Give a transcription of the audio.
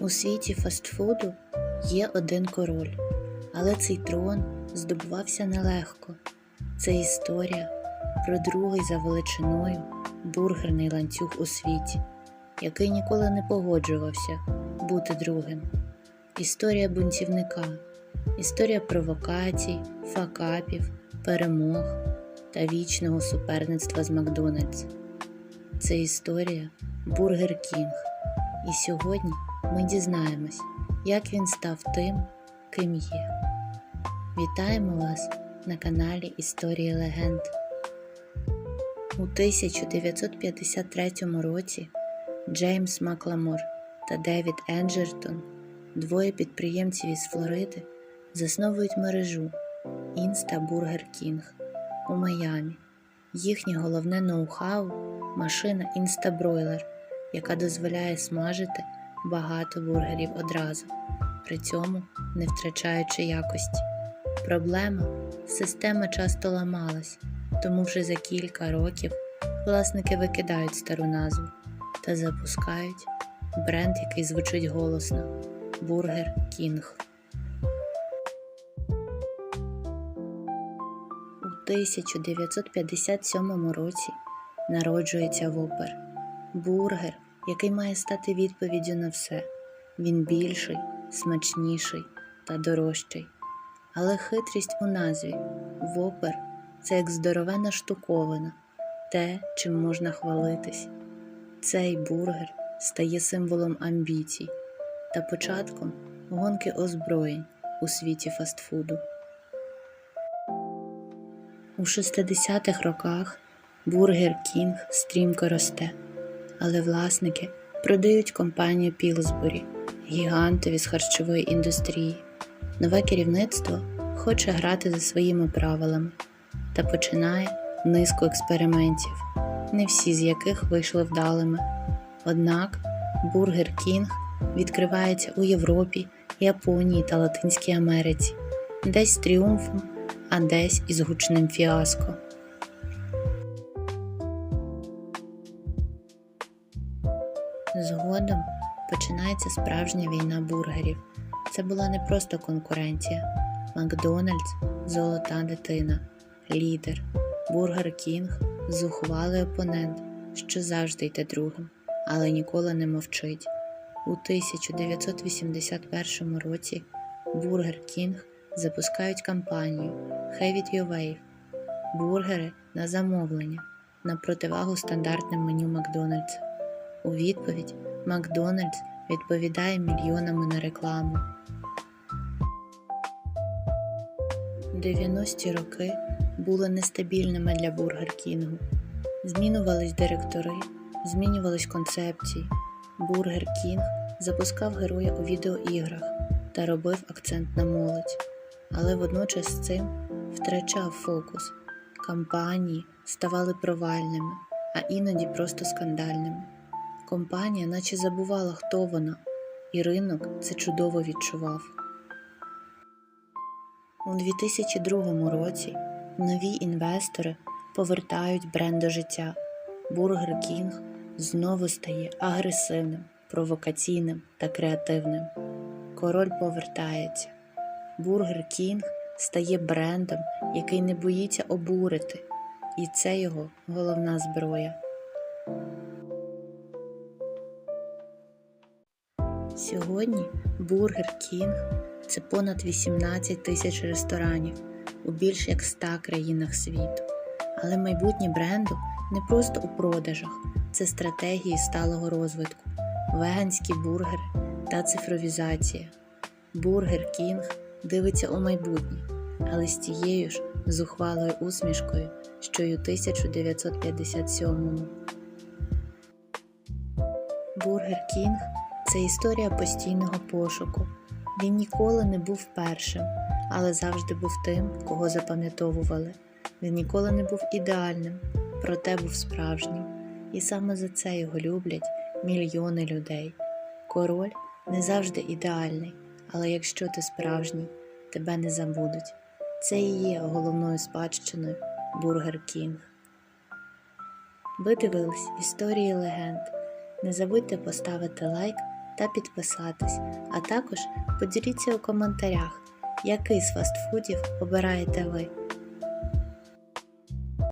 У світі фастфуду є один король, але цей трон здобувався нелегко. Це історія про другий за величиною бургерний ланцюг у світі, який ніколи не погоджувався бути другим. Історія бунтівника, історія провокацій, факапів, перемог та вічного суперництва з Макдональдс. Це історія Бургер Кінг. І сьогодні ми дізнаємось, як він став тим, ким є. Вітаємо вас на каналі Історії Легенд. У 1953 році Джеймс Макламор та Девід Енджертон, двоє підприємців із Флориди, засновують мережу Burger King у Майамі. Їхнє головне ноу-хау машина Insta Broiler, яка дозволяє смажити багато бургерів одразу, при цьому не втрачаючи якості. Проблема система часто ламалась, тому вже за кілька років власники викидають стару назву та запускають бренд, який звучить голосно Бургер Кінг. У 1957 році народжується Вопер бургер, який має стати відповіддю на все. Він більший, смачніший та дорожчий. Але хитрість у назві Вопер це як здоровена штуковина, те, чим можна хвалитись. Цей бургер стає символом амбіцій та початком гонки озброєнь у світі фастфуду. У 60-х роках Бургер Кінг стрімко росте, але власники продають компанію Пілсбурі, гігантові з харчової індустрії. Нове керівництво хоче грати за своїми правилами та починає низку експериментів, не всі з яких вийшли вдалими. Однак Бургер Кінг відкривається у Європі, Японії та Латинській Америці, десь з тріумфом, а десь із гучним фіаско. Згодом починається справжня війна бургерів. Це була не просто конкуренція. Макдональдс золота дитина, лідер, Бургер Кінг зухвалий опонент, що завжди йде другим, але ніколи не мовчить. У 1981 році Бургер Кінг запускають кампанію Have it бургери на замовлення на противагу стандартним меню Макдональдса. У відповідь Макдональдс відповідає мільйонами на рекламу. 90-ті роки були нестабільними для Бургер Кінгу. Змінювались директори, змінювались концепції. Бургер Кінг запускав героя у відеоіграх та робив акцент на молодь, але водночас з цим втрачав фокус. Кампанії ставали провальними, а іноді просто скандальними. Компанія наче забувала, хто вона, і ринок це чудово відчував. У 2002 році нові інвестори повертають бренд до життя. Бургер Кінг знову стає агресивним, провокаційним та креативним. Король повертається. Бургер Кінг стає брендом, який не боїться обурити, і це його головна зброя. Сьогодні Бургер Кінг це понад 18 тисяч ресторанів у більш як 100 країнах світу. Але майбутнє бренду не просто у продажах, це стратегії сталого розвитку, веганські бургери та цифровізація. Бургер Кінг дивиться у майбутнє, але з тією ж зухвалою усмішкою, що й у 1957-му. Бургер Кінг це історія постійного пошуку. Він ніколи не був першим, але завжди був тим, кого запам'ятовували. Він ніколи не був ідеальним, проте був справжнім. І саме за це його люблять мільйони людей. Король не завжди ідеальний, але якщо ти справжній, тебе не забудуть. Це і є головною спадщиною Бургер Кінг. Ви дивились історії легенд. Не забудьте поставити лайк та підписатись, а також поділіться у коментарях, який з фастфудів обираєте ви.